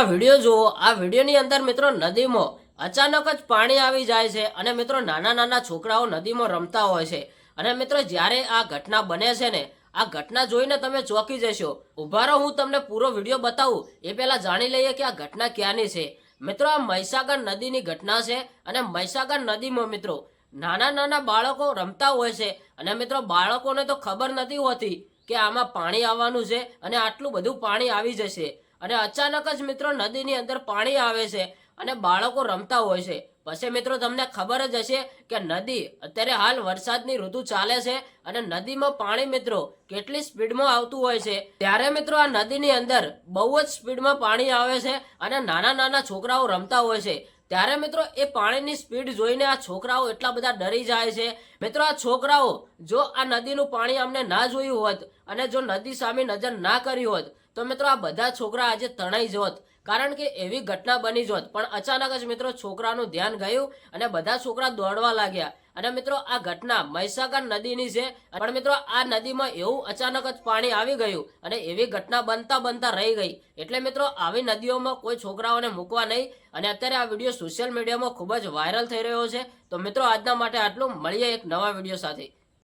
આ વીડિયો જુઓ. આ વિડીયોની અંદર મિત્રો નદીમાં અચાનક જ પાણી આવી જાય છે અને મિત્રો નાના નાના છોકરાઓ નદીમાં રમતા હોય છે. અને મિત્રો જ્યારે આ ઘટના બને છે ને, આ ઘટના જોઈને તમે ચોંકી જશો. ઉભારો હું તમને પૂરો વીડિયો બતાવું. એ પહેલા જાણી લઈએ કે આ ઘટના ક્યાંની છે. મિત્રો, આ મહીસાગર નદીની ઘટના છે અને મહીસાગર નદીમાં મિત્રો નાના નાના બાળકો રમતા હોય છે. અને મિત્રો બાળકોને તો ખબર નથી હોતી કે આમાં પાણી આવવાનું છે અને આટલું બધું પાણી આવી જશે. અને અચાનક જ મિત્રો નદીની અંદર પાણી આવે છે અને બાળકો રમતા હોય છે. પછી મિત્રો તમને ખબર જ હશે કે નદી, અત્યારે હાલ વરસાદની ઋતુ ચાલે છે અને નદીમાં પાણી મિત્રો કેટલી સ્પીડમાં આવતું હોય છે. ત્યારે મિત્રો આ નદીની અંદર બહુ જ સ્પીડમાં પાણી આવે છે અને નાના નાના છોકરાઓ રમતા હોય છે. ત્યારે મિત્રો એ પાણીની સ્પીડ જોઈને આ છોકરાઓ એટલા બધા ડરી જાય છે. મિત્રો આ છોકરાઓ જો આ નદીનું પાણી અમને ના જોયું હોત અને જો નદી સામે નજર ના કરી હોત તો મિત્રો આ બધા છોકરા આજે તણાઈ જોત. કારણ કે એવી ઘટના બની જોત. પણ અચાનક જ મિત્રો છોકરાનું ધ્યાન ગયું અને બધા છોકરા દોડવા લાગ્યા. અને મિત્રો આ ઘટના મહીસાગર નદીની છે. પણ મિત્રો આ નદીમાં એવું અચાનક જ પાણી આવી ગયું અને એવી ઘટના બનતા બનતા રહી ગઈ. એટલે મિત્રો આવી નદીઓમાં કોઈ છોકરાઓને મૂકવા નહીં. અને અત્યારે આ વીડિયો સોશિયલ મીડિયામાં ખૂબ જ વાયરલ થઈ રહ્યો છે. તો મિત્રો આજના માટે આટલું. મળીએ એક નવા વીડિયો સાથે.